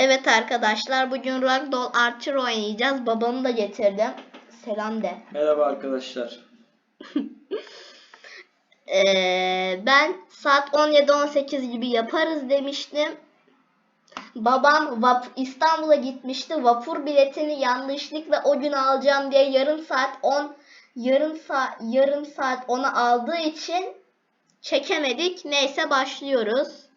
Evet arkadaşlar bugün Ragdoll Archer oynayacağız. Babamı da getirdim. Selam de. Merhaba arkadaşlar. Ee, ben saat 17-18 gibi yaparız demiştim. Babam vap İstanbul'a gitmişti. Vapur biletini yanlışlıkla o gün alacağım diye yarım saat 10 yarım saat yarım saat onu aldığı için çekemedik. Neyse başlıyoruz.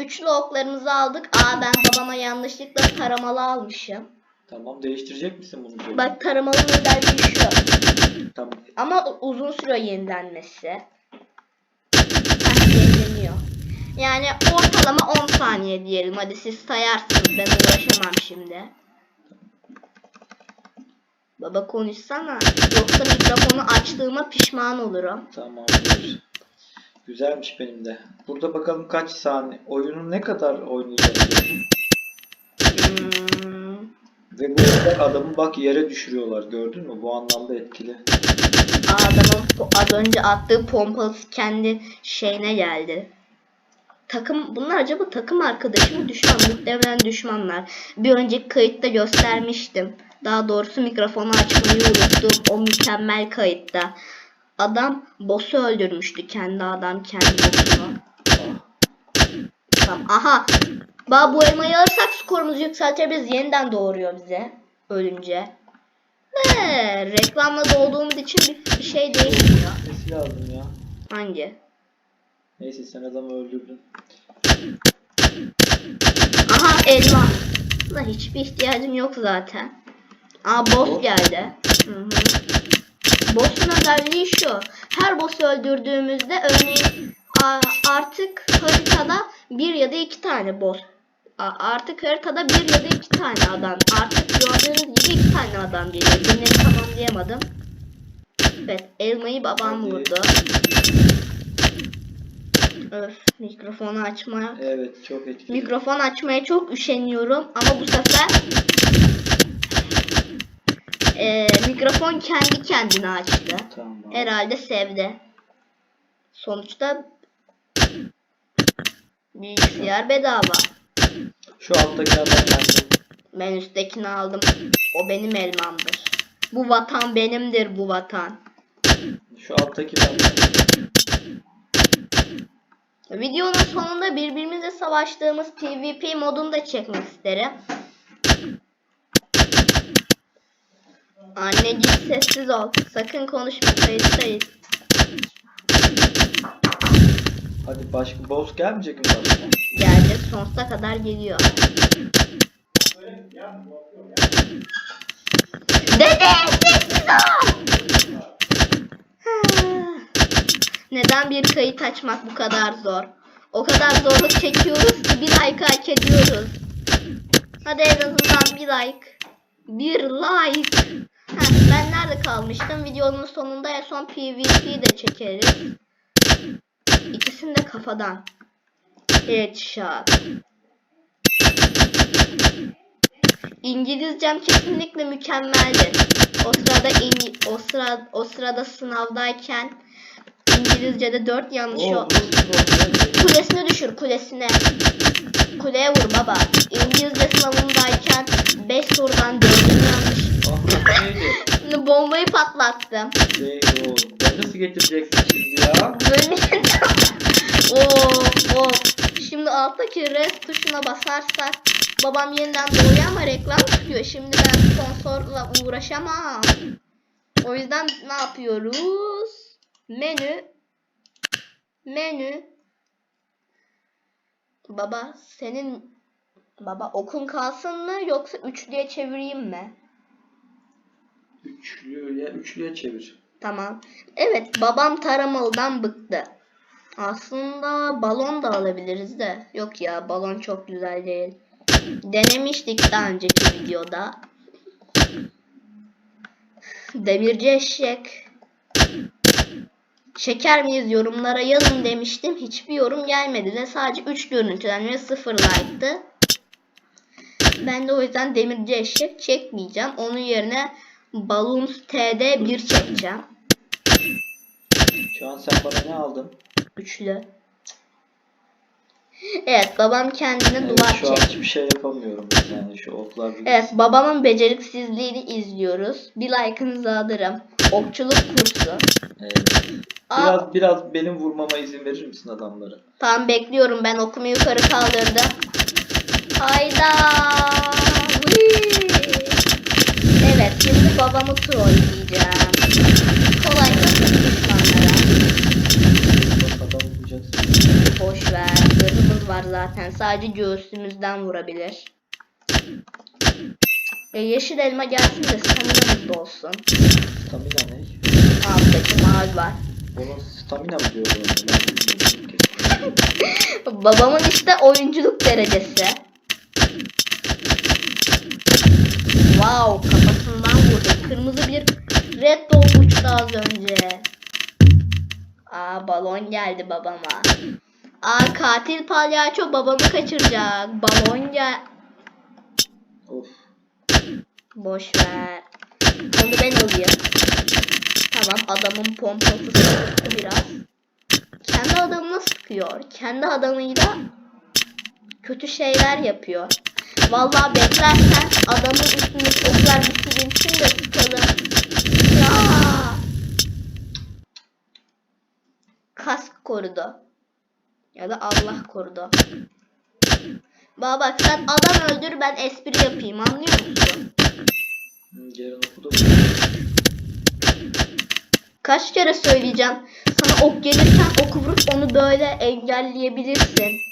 Üçlü oklarımızı aldık. Aa ben babama yanlışlıkla taramalı almışım. Tamam değiştirecek misin bunu? Cem? Bak taramalı model şu. Tamam. Ama uzun sürüyor yenilenmesi. Heh, yenileniyor. Yani ortalama 10 saniye diyelim. Hadi siz sayarsınız. Ben uğraşamam şimdi. Baba konuşsana. Yoksa mikrofonu açtığıma pişman olurum. Tamamdır. Güzelmiş benim de. Burada bakalım kaç saniye. Oyunu ne kadar oynayacağız? Hmm. Ve bu arada adamı bak yere düşürüyorlar. Gördün mü? Bu anlamda etkili. Adamın az önce attığı pompalısı kendi şeyine geldi. Takım bunlar acaba takım arkadaşı mı düşman muhtemelen düşmanlar. Bir önceki kayıtta göstermiştim. Daha doğrusu mikrofonu açmayı unuttum o mükemmel kayıtta. Adam boss'u öldürmüştü kendi adam kendi boss'unu. Tamam. Aha. Ba bu elmayı alırsak skorumuzu yükseltebiliriz. Yeniden doğuruyor bize. Ölünce. He, reklamla doğduğumuz için bir, şey değişmiyor. Sesi lazım ya. Hangi? Neyse sen adamı öldürdün. Aha elma. Da hiçbir ihtiyacım yok zaten. Aa boss geldi. Hı hı. Boss'un özelliği şu. Her boss'u öldürdüğümüzde örneğin artık haritada bir ya da iki tane boss. Artık haritada bir ya da iki tane adam. Artık gördüğünüz gibi iki tane adam geliyor. Cümleyi tamamlayamadım. Evet elmayı babam vurdu. Öf mikrofonu açmaya Evet çok etkili. Mikrofon açmaya çok üşeniyorum ama bu sefer eee, mikrofon kendi kendine açtı. Tamam. Herhalde sevdi. Sonuçta bilgisayar bedava. Şu alttaki adam. Ben üsttekini aldım. O benim elmamdır. Bu vatan benimdir bu vatan. Şu alttaki bende. Videonun sonunda birbirimizle savaştığımız PvP modunu da çekmek isterim. Anneciğim sessiz ol. Sakın konuşma kayıttayız. Hadi başka boss gelmeyecek mi başka? Gelecek sonsuza kadar geliyor. Dede sessiz ol. Neden bir kayıt açmak bu kadar zor? O kadar zorluk çekiyoruz ki bir like hak ediyoruz. Hadi en azından bir like. Bir like. Ben nerede kalmıştım? Videonun sonunda en son PvP de çekeriz. İkisini de kafadan. Headshot. İngilizcem kesinlikle mükemmeldi. O sırada İngi- o sıra o sırada sınavdayken İngilizce'de 4 yanlış boss. Kulesine düşür kulesine. Kuleye vur baba. İngilizce sınavındayken 5 sorudan 4'ünü yanlış. Neydi? Bombayı patlattım. Şey o. Ben nasıl getireceksin şimdi ya? Böyle of of. Şimdi alttaki rest tuşuna basarsak babam yeniden doğuyor ama reklam çıkıyor. Şimdi ben sponsorla uğraşamam. O yüzden ne yapıyoruz? Menü. Menü. Baba senin baba okun kalsın mı yoksa üçlüye çevireyim mi? Üçlüye, üçlüye çevir. Tamam. Evet babam taramalıdan bıktı. Aslında balon da alabiliriz de. Yok ya balon çok güzel değil. Denemiştik daha önceki videoda. Demirci eşek. Çeker miyiz yorumlara yazın demiştim. Hiçbir yorum gelmedi de sadece 3 görüntülen ve 0 like'tı. Ben de o yüzden demirci eşek çekmeyeceğim. Onun yerine Balloons TD 1 çekeceğim. Şu an sen bana ne aldın? Üçlü. Evet babam kendine Evet, duvar şu an çek. hiçbir şey yapamıyorum. Yani şu oklar Evet babamın beceriksizliğini izliyoruz. Bir like'ınızı alırım. Okçuluk kursu. Evet. Aa, Biraz biraz benim vurmama izin verir misin adamları? tamam bekliyorum ben okumu yukarı kaldırdım. Hayda. Şimdi babamı trolleyeceğim. Kolay nasıl düşmanlara. Boş ver. Zırhımız var zaten. Sadece göğsümüzden vurabilir. E, yeşil elma gelsin de staminamız da olsun. Stamina ne? Alttaki mavi var. Ona stamina mı diyor. Babamın işte oyunculuk derecesi. Wow kafasından vurdu. Kırmızı bir red dog uçtu az önce. Aa balon geldi babama. Aa katil palyaço babamı kaçıracak. Balon gel. Boş ver. Onu ben alayım. Tamam adamın pompası sıktı biraz. Kendi adamını sıkıyor. Kendi adamıyla kötü şeyler yapıyor. Vallahi beklersen adamın üstündeki oklar bir silinsin de sıkalım. Ya. Kask korudu. Ya da Allah korudu. Baba bak sen adam öldür ben espri yapayım anlıyor musun? Kaç kere söyleyeceğim. Sana ok gelirken oku vurup onu böyle engelleyebilirsin.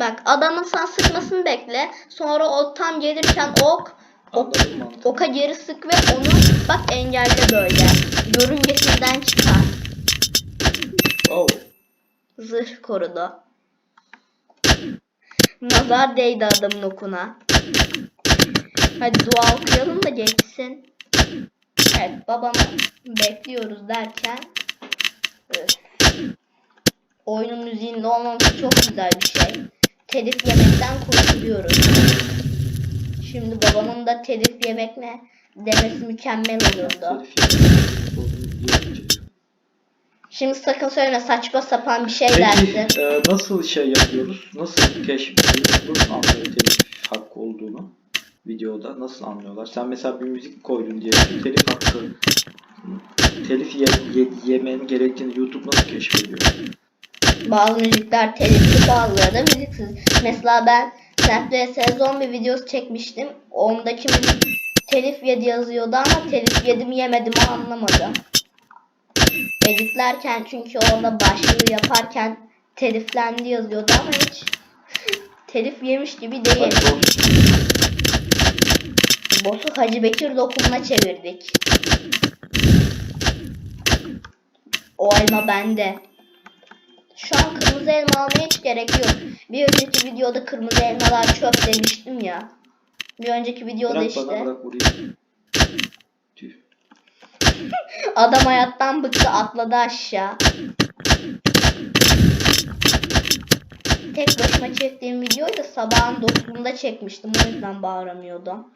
Bak adamın sana sıkmasını bekle. Sonra o tam gelirken ok, ok oka geri sık ve onu bak engelle böyle. Görüngesinden çıkar. Oh. Zırh korudu. Nazar değdi adamın okuna. Hadi dua okuyalım da geçsin. Evet babamı bekliyoruz derken öf. oyunun müziğinde olmaması çok güzel bir şey. Telif yemekten kurtuluyoruz. Şimdi babamın da telif yemek ne demesi mükemmel olurdu. Şimdi sakın söyleme saçma sapan bir şey dersin. Peki e, nasıl şey yapıyoruz? Nasıl keşfediyoruz? Nasıl anlıyor telif hakkı olduğunu? Videoda nasıl anlıyorlar? Sen mesela bir müzik koydun diye telif hakkı telif ye, ye- yemen gerektiğini YouTube nasıl keşfediyor? Bazı müzikler telifli bazıları da müziksiz. Mesela ben Snapchat Zombie videosu çekmiştim. Ondaki müzik telif yedi yazıyordu ama telif yedi mi yemedi mi anlamadım. Editlerken çünkü orada başlığı yaparken teliflendi yazıyordu ama hiç telif yemiş gibi değil. Boss'u Hacı Bekir dokunma çevirdik. O elma bende. Şu an kırmızı elma almaya hiç gerek yok. Bir önceki videoda kırmızı elmalar çöp demiştim ya. Bir önceki videoda bırak işte. bana bırak vurayım. Tüh. Adam hayattan bıktı atladı aşağı. Tek başıma çektiğim videoyu da sabahın 9'unda çekmiştim. O yüzden bağıramıyordum.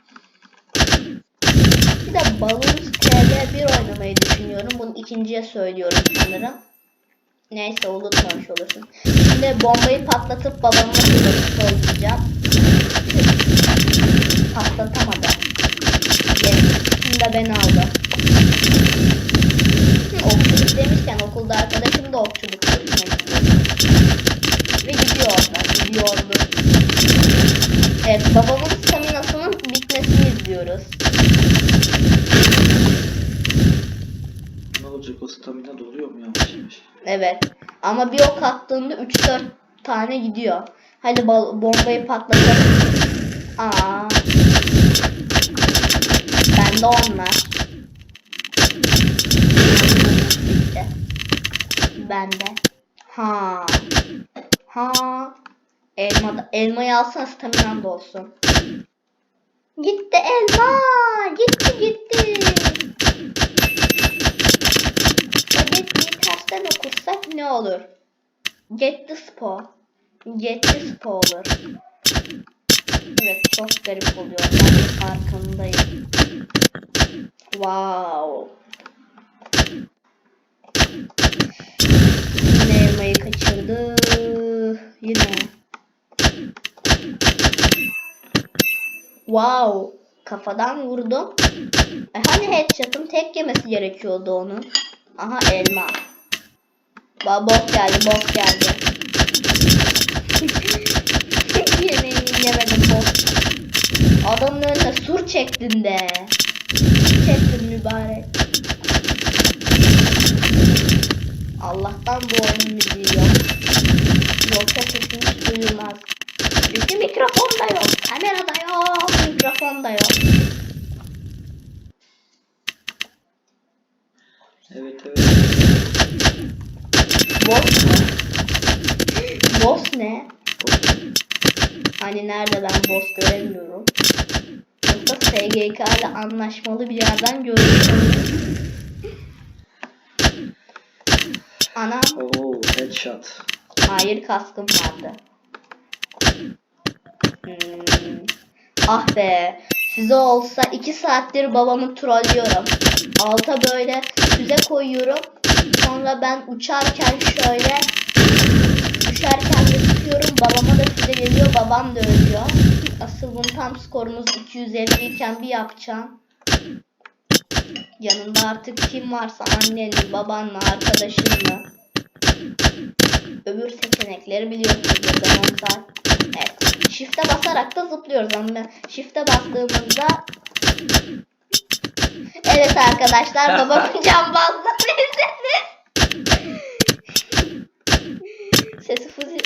Bir de Balloons TB1 oynamayı düşünüyorum. Bunu ikinciye söylüyorum sanırım. Neyse unutmamış olursun. Şimdi bombayı patlatıp babamla söyleyeceğim. Patlatamadım. Şimdi de beni aldı. Hı, Okçuluk demişken okulda arkadaşım da okçuluk. Ve gidiyor oradan. Gidiyordu. Evet babamın staminasının bitmesini izliyoruz. Ne olacak o stamina doluyor mu yavaş yavaş? Evet. Ama bir ok attığında 3-4 tane gidiyor. Hadi bombayı patlatalım. Aa. Bende onlar. Bitti. Bende. Ha. Ha. Elma da, elmayı alsana staminam da olsun. Gitti elma. Gitti gitti. yapsak ne olur? Get the spo. Get the spo olur. Evet çok garip oluyor. Ben farkındayım. Wow. Yine elmayı kaçırdı. Yine. Wow. Kafadan vurdum. E hani headshot'ım tek yemesi gerekiyordu onun. Aha elma. Ba bok geldi bok geldi. Yemeğini yemedim bok. Adamın önüne sur çektin de. Sur çektin mübarek. Allah'tan bu oyunun müziği yok. Yoksa sesim hiç duyulmaz. Çünkü mikrofon da yok. Kamera da yok. Mikrofon da yok. Evet evet. Boss mu? Boss ne? Hani nerede ben boss göremiyorum. Yoksa SGK ile anlaşmalı bir yerden görüyorum. Anam. Oo headshot. Hayır kaskım vardı. Hmm. Ah be. Size olsa 2 saattir babamı trollüyorum. Alta böyle füze koyuyorum. Sonra ben uçarken şöyle düşerken de tutuyorum. Babama da füze geliyor. Babam da ölüyor. Asıl bunun tam skorumuz 250 iken bir yapacağım. Yanında artık kim varsa annen mi, baban mı, arkadaşın mı? Öbür seçenekleri biliyorsunuz zaten. Evet. Shift'e basarak da zıplıyoruz ama ben shift'e bastığımızda Evet arkadaşlar babamın cambazlarını izlediniz. Sesi full,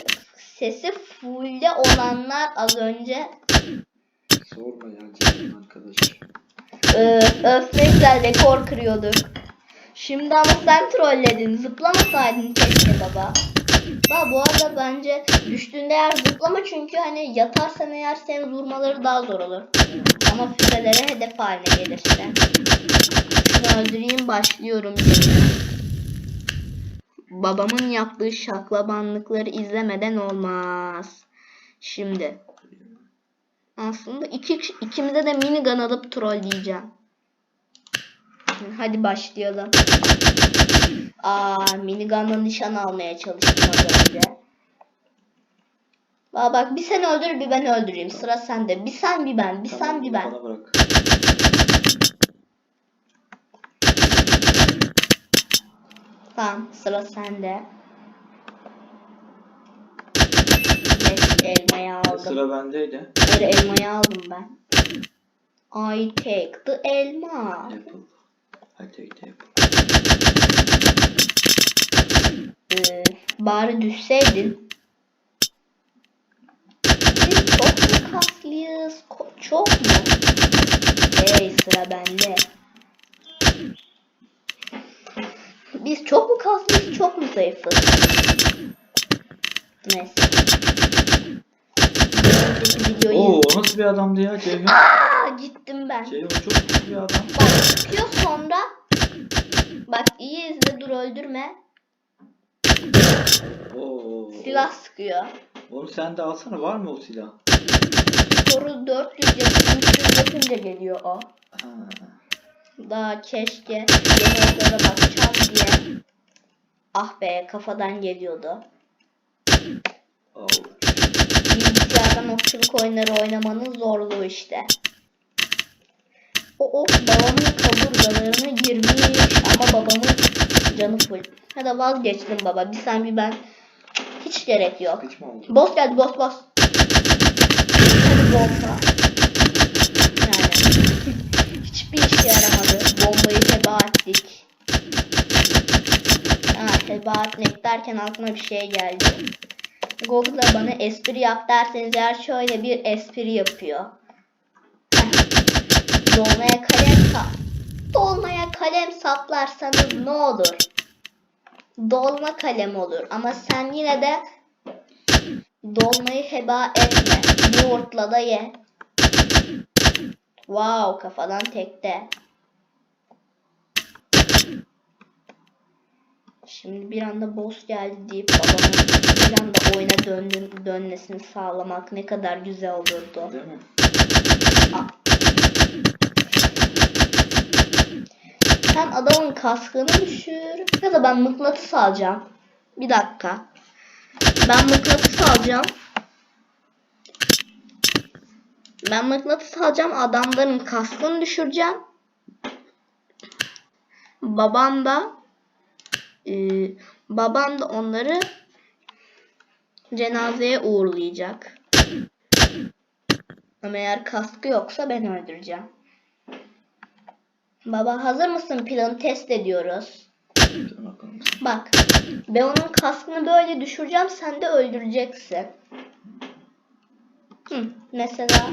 sesi fullde olanlar az önce Sorma ya canım arkadaş. öf, öf ne güzel rekor kırıyorduk. Şimdi ama sen trolledin. Zıplamasaydın keşke baba. Baba bu arada bence düştüğünde eğer zıplama çünkü hani yatarsan eğer seni vurmaları daha zor olur. Ama füzelere hedef haline gelirse. Şunu öldüreyim başlıyorum. Babamın yaptığı şaklabanlıkları izlemeden olmaz. Şimdi. Aslında iki, ikimize de minigun alıp trolleyeceğim. Hadi başlayalım. Aa, minigunla nişan almaya çalıştım az önce. Aa, bak bir sen öldür bir ben öldüreyim. Sıra sende. Bir sen bir ben. Bir sen bir ben. Bana bırak. Tamam sıra sende. Evet elmayı aldım. Sıra bendeydi. Hayır elmayı aldım ben. I take the elma. Apple. I take the apple. Ee, bari düşseydin. Biz çok mu kaslıyız? Ko- çok mu? Hey sıra bende. Biz çok mu kaslıyız, çok mu zayıfız? Neyse. Videoyu... Oo o nasıl bir adamdı ya Ceyhun? Aa, gittim ben. Ceyhun çok kötü bir adam. Bak çıkıyor sonra. Bak iyi izle dur öldürme. Oo. Silah sıkıyor. Onu sen de alsana var mı o silah? Soru 400 yapıp 300 yapınca geliyor o. Ha. Daha keşke yeni oklara bakacağım diye. Ah be kafadan geliyordu. Oo. Bilgisayardan okçuluk oyunları oynamanın zorluğu işte. O ok babamın kaburgalarına girmiş ama babamın canı full. Hadi vazgeçtim baba. Bir sen bir ben. Hiç gerek yok. Hiç? Boss geldi boss boss. Hadi bomba. Yani. Hiçbir işe yaramadı. Bombayı heba ettik. Ha heba etmek derken aklıma bir şey geldi. Google'a bana espri yap derseniz eğer şöyle bir espri yapıyor. Dolmaya kalem. Dolmaya kalem saplarsanız ne olur? Dolma kalem olur ama sen yine de dolmayı heba etme. Yoğurtla da ye. Wow kafadan tekte. Şimdi bir anda boss geldi deyip babamın bir anda oyuna döndü, dönmesini sağlamak ne kadar güzel olurdu. Değil mi? Aa. Sen adamın kaskını düşür. Ya da ben mıknatıs alacağım. Bir dakika. Ben mıknatıs alacağım. Ben mıknatıs alacağım. Adamların kaskını düşüreceğim. Babam da e, babam da onları cenazeye uğurlayacak. Ama eğer kaskı yoksa ben öldüreceğim. Baba hazır mısın? Planı test ediyoruz. Bak ben onun kaskını böyle düşüreceğim sen de öldüreceksin. Hı, mesela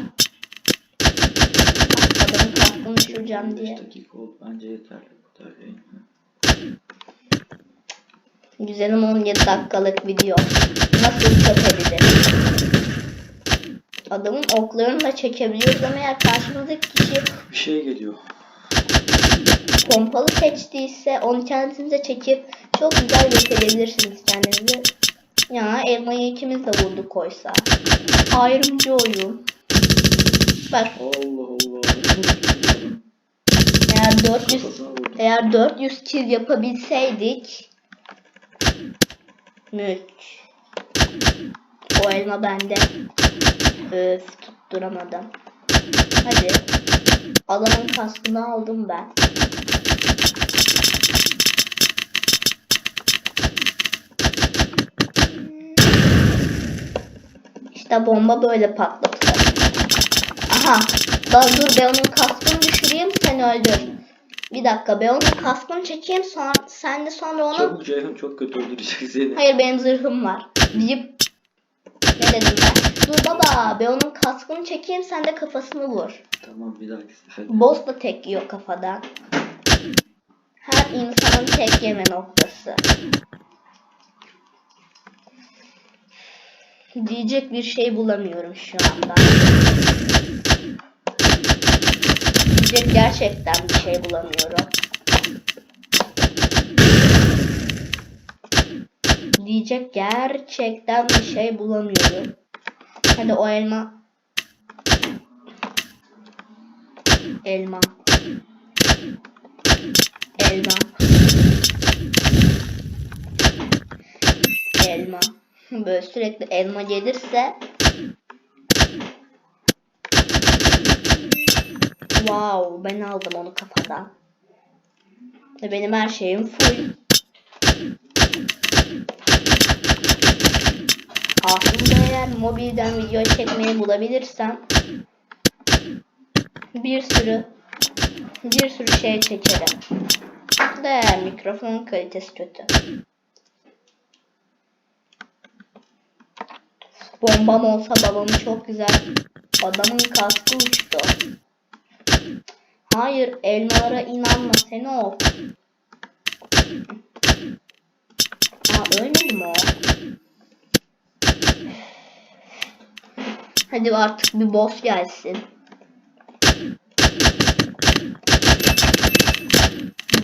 adamın kaskını düşüreceğim diye. 5 dakika oldu. Bence yeterli yayın. Güzelim 17 dakikalık video. Nasıl çöp? Adamın oklarını da çekebiliyoruz ama eğer karşımızdaki kişi Bir şey geliyor. Pompalı seçtiyse onu kendinize çekip çok güzel gösterebilirsiniz kendinizi. Ya elmayı ikimiz de vurduk oysa. Ayrımcı oyun. Bak Allah Allah. Eğer 400 Kafasına vurdum. eğer 400 kill yapabilseydik Mük. O elma bende. Öf tutturamadım. Hadi. Adamın kaskını aldım ben. İşte bomba böyle patlatılır. Aha. Daha dur ben onun kaskını düşüreyim sen öldür. Bir dakika ben onun kaskını çekeyim sonra sen de sonra onu Çabuk Ceyhun çok kötü öldürecek seni. Hayır benim zırhım var. Deyip ne dedim ben? Dur baba ben onun kaskını çekeyim sen de kafasını vur. Tamam bir dahaki sefer. Boss da tek yiyor kafadan. Her insanın tek yeme noktası. Diyecek bir şey bulamıyorum şu anda. Diyecek gerçekten bir şey bulamıyorum. Diyecek gerçekten bir şey bulamıyorum. Hadi o elma. Elma. Elma. Elma. Böyle sürekli elma gelirse Wow, ben aldım onu kafadan. Benim her şeyim full. Aslında eğer mobilden video çekmeyi bulabilirsem bir sürü bir sürü şey çekerim. Eğer mikrofon kalitesi kötü. Bombam olsa babamı çok güzel. Adamın kaskı uçtu. Hayır elmalara inanma seni o. Aa ölmedi mi o? Hadi artık bir boss gelsin.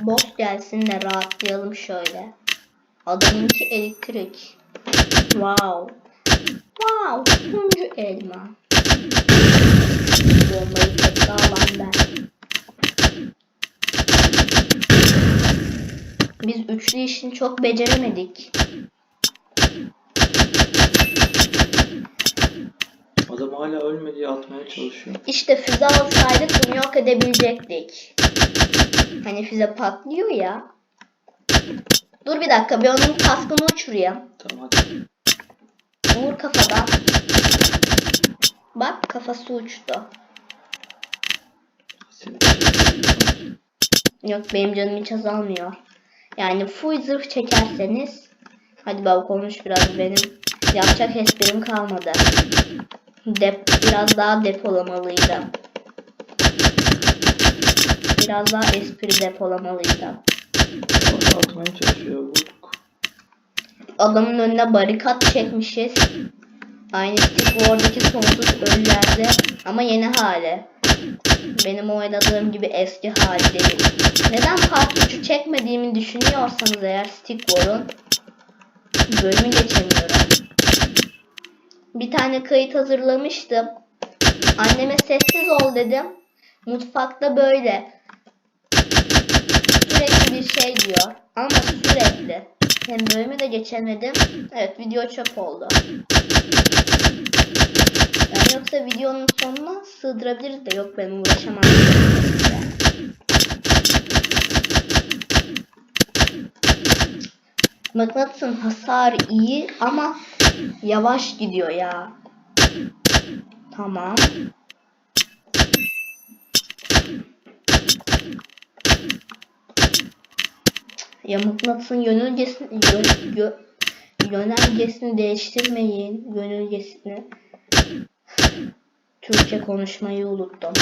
Boss gelsin de rahatlayalım şöyle. Adamınki elektrik. Wow. Wow. Turuncu elma. Bombayı tek alan ben. Biz üçlü işini çok beceremedik. Adam hala ölmedi atmaya çalışıyor. İşte füze alsaydık bunu yok edebilecektik. Hani füze patlıyor ya. Dur bir dakika bir onun kaskını uçurayım. Tamam hadi. Vur kafadan. Bak kafası uçtu. Yok benim canım hiç azalmıyor. Yani full zırh çekerseniz. Hadi baba konuş biraz benim. Yapacak esprim kalmadı. Dep biraz daha depolamalıydım. Biraz daha espri depolamalıydım. Atmaya çalışıyor. Vurduk. Adamın önüne barikat çekmişiz. Aynı Stick War'daki sonsuz ölülerde ama yeni hali. Benim oynadığım gibi eski hali değil. Neden part 3'ü çekmediğimi düşünüyorsanız eğer Stick War'un bölümü geçemiyorum. Bir tane kayıt hazırlamıştım. Anneme sessiz ol dedim. Mutfakta böyle sürekli bir şey diyor. Ama sürekli. Hem bölümü de geçemedim. Evet video çöp oldu. Ben yoksa videonun sonuna sığdırabiliriz de yok ben uğraşamam. Mıknatısın hasarı iyi ama yavaş gidiyor ya. Tamam. Ya mıknatısın yönelgesini yö, yö, yönergesini değiştirmeyin. Yönelgesini. Türkçe konuşmayı unuttum.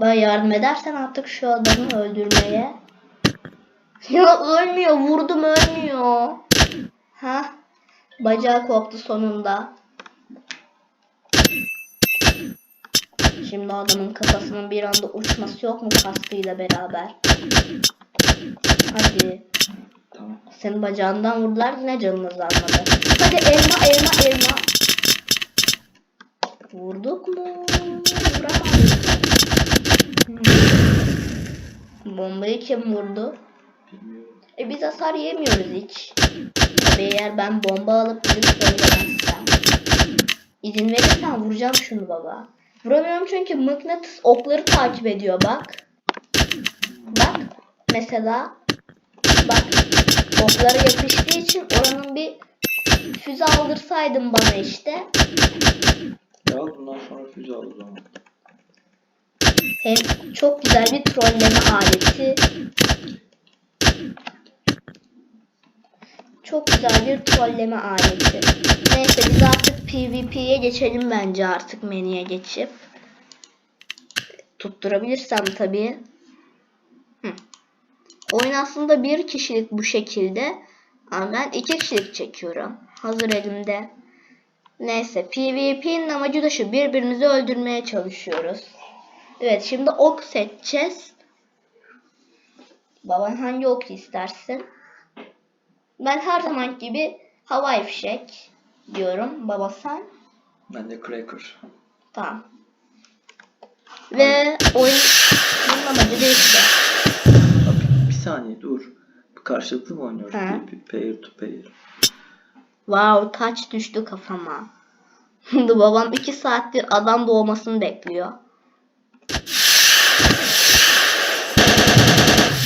Bana yardım edersen artık şu adamı öldürmeye. Ya ölmüyor. Vurdum ölmüyor. Ha? Bacağı koptu sonunda. Şimdi adamın kafasının bir anda uçması yok mu kaskıyla beraber? Hadi. Tamam. Senin bacağından vurdular yine canınız almadı. Hadi elma elma elma. Vurduk mu? Vuramadık. Bombayı kim vurdu? E biz hasar yemiyoruz hiç. Tabii eğer ben bomba alıp gidip söylemezsem. İzin verirsen vuracağım şunu baba. Vuramıyorum çünkü mıknatıs okları takip ediyor bak. Bak. Mesela. Oklara yapıştığı için oranın bir füze aldırsaydın bana işte. Ya bundan sonra füze al o zaman. Hem çok güzel bir trolleme aleti. Çok güzel bir trolleme aleti. Neyse biz artık PvP'ye geçelim bence artık menüye geçip. Tutturabilirsem tabii. Oyun aslında bir kişilik bu şekilde. Ama ben iki kişilik çekiyorum. Hazır elimde. Neyse PvP'nin amacı da şu. Birbirimizi öldürmeye çalışıyoruz. Evet şimdi ok seçeceğiz. Baban hangi ok istersin? Ben her zaman gibi havai fişek diyorum. Baba sen? Ben de Cracker. Tamam. Ve oyun bunun amacı değişti. Saniye dur. Karşılıklı mı oynuyoruz? Bir Pair to pair. Wow taç düştü kafama. Babam iki saattir adam doğmasını bekliyor.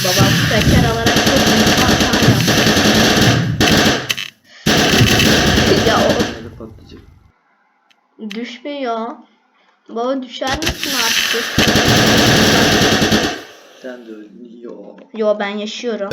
Babam kraker alarak çok büyük hata yaptı. ya o Nerede patlayacak? düşmüyor. Baba düşer misin artık? Sen. Yo. Yo ben yaşıyorum.